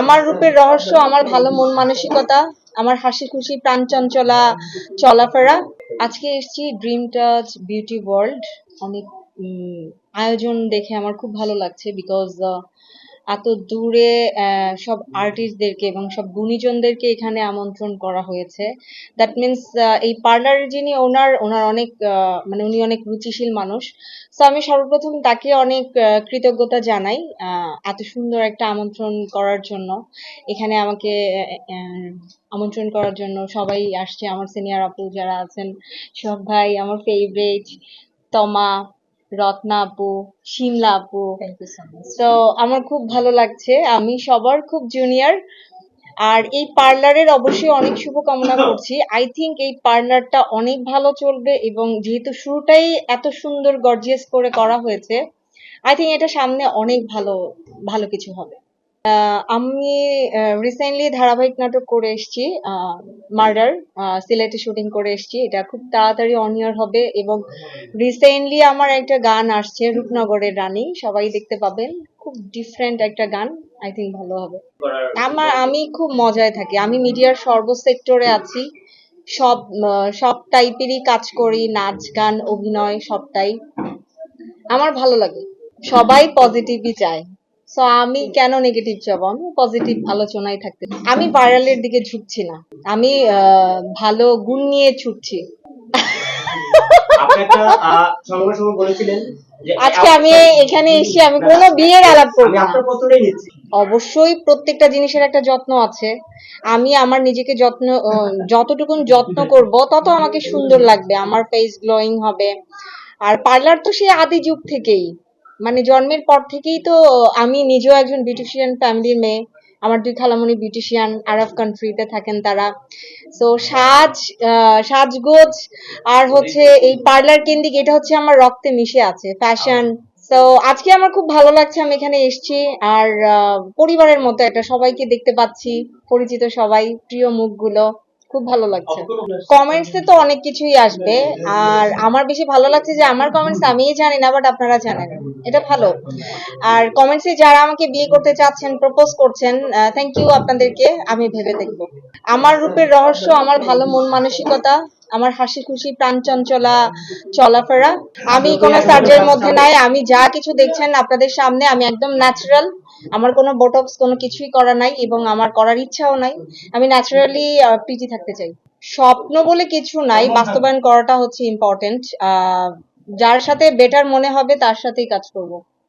আমার রূপের রহস্য, আমার ভালো মন মানসিকতা, আমার হাসি খুশি, প্রাণ চঞ্চলা, চলাফেরা। আজকে এসেছি ড্রিম টাচ বিউটি ওয়ার্ল্ড অনেক আয়োজন দেখে আমার খুব ভালো লাগছে বিকজ এত দূরে সব আর্টিস্টদেরকে এবং সব গুণীজনদেরকে এখানে আমন্ত্রণ করা হয়েছে। দ্যাট মিনস এই পার্লারের যিনি ওনার ওনার অনেক মানে উনি অনেক রুচিশীল মানুষ। তো আমি সর্বপ্রথম তাকে অনেক কৃতজ্ঞতা জানাই এত সুন্দর একটা আমন্ত্রণ করার জন্য। এখানে আমাকে আমন্ত্রণ করার জন্য সবাই আসছে। আমার সিনিয়র আপু যারা আছেন সব ভাই আমার ফেভারিট তমা রত্না আপু শিমলা আপু। তো আমার খুব ভালো লাগছে। আমি সবার খুব জুনিয়র আর এই পার্লারের অবশ্যই অনেক শুভকামনা করছি। আই থিঙ্ক এই পার্লারটা অনেক ভালো চলবে এবং যেহেতু শুরুটাই এত সুন্দর গর্জিয়াস করে করা হয়েছে আই থিঙ্ক এটা সামনে অনেক ভালো ভালো কিছু হবে। আহ, আমি রিসেন্টলি ধারাবাহিক নাটক করে এসেছি মার্ডার সিলেটে শুটিং করে এসেছি। এটা খুব তাড়াতাড়ি অন ইয়ার হবে এবং রিসেন্টলি আমার একটা গান আসছে রূপনগরের রানী সবাই দেখতে পাবেন। খুব ডিফারেন্ট একটা গান আই থিংক ভালো হবে। আমার আমি খুব মজায় থাকি। আমি মিডিয়ার সর্ব সেক্টরে আছি। সব সব টাইপেরই কাজ করি নাচ গান অভিনয় সবটাই। আমার ভালো লাগে। সবাই পজিটিভই চায়। সো আমি কেন নেগেটিভ যাব আমি পজিটিভ আলোচনায় থাকতে আমি ভাইরালের দিকে ঝুঁকছি না। আমি ভালো গুণ নিয়ে ছুটছি। বলেছিলেন আজকে আমি এখানে এসে আমি কোনো বিয়ের আলাপ করব অবশ্যই প্রত্যেকটা জিনিসের একটা যত্ন আছে। আমি আমার নিজেকে যত্ন আহ, যতটুকুন যত্ন করব তত আমাকে সুন্দর লাগবে। আমার ফেস গ্লোয়িং হবে। আর পার্লার তো সেই আদি যুগ থেকেই। মানে জন্মের পর থেকেই তো আমি নিজেও একজন বিউটিশিয়ান ফ্যামিলির মেয়ে। আমার দুই খালামণি বিউটিশিয়ান আরব কান্ট্রিতে থাকেন তারা। তো সাজ সাজগোজ আর হচ্ছে এই পার্লার কেন্দ্রিক এটা হচ্ছে আমার রক্তে মিশে আছে ফ্যাশন তো আজকে আমার খুব ভালো লাগছে আমি এখানে এসেছি। আর পরিবারের মতো একটা সবাইকে দেখতে পাচ্ছি পরিচিত সবাই প্রিয় মুখগুলো। খুব ভালো লাগছে। কমেন্টসে তো অনেক কিছুই আসবে। আর আমার বেশি ভালো লাগছে যে আমার কমেন্টস আমিই জানি না বাট আপনারা জানেন। এটা ভালো। আর কমেন্টসে যারা আমাকে বিয়ে করতে চাচ্ছেন প্রপোজ করছেন থ্যাংক ইউ আপনাদেরকে আমি ভেবে দেখব। আমার রূপের রহস্য আমার ভালো মন মানসিকতা আমার হাসি খুশি, প্রাণ চঞ্চলা, চলাফেরা। আমি কোনো সার্জের মধ্যে নাই, আমি যা কিছু দেখছেন আপনাদের সামনে, আমি একদম ন্যাচারাল আমার কোনো বোটক্স কোনো কিছুই করা নাই এবং আমার করার ইচ্ছাও নাই। আমি ন্যাচারালি পিটি থাকতে চাই। স্বপ্ন বলে কিছু নাই, বাস্তবায়ন করাটা হচ্ছে ইম্পর্টেন্ট যার সাথে বেটার মনে হবে, তার সাথেই কাজ করব।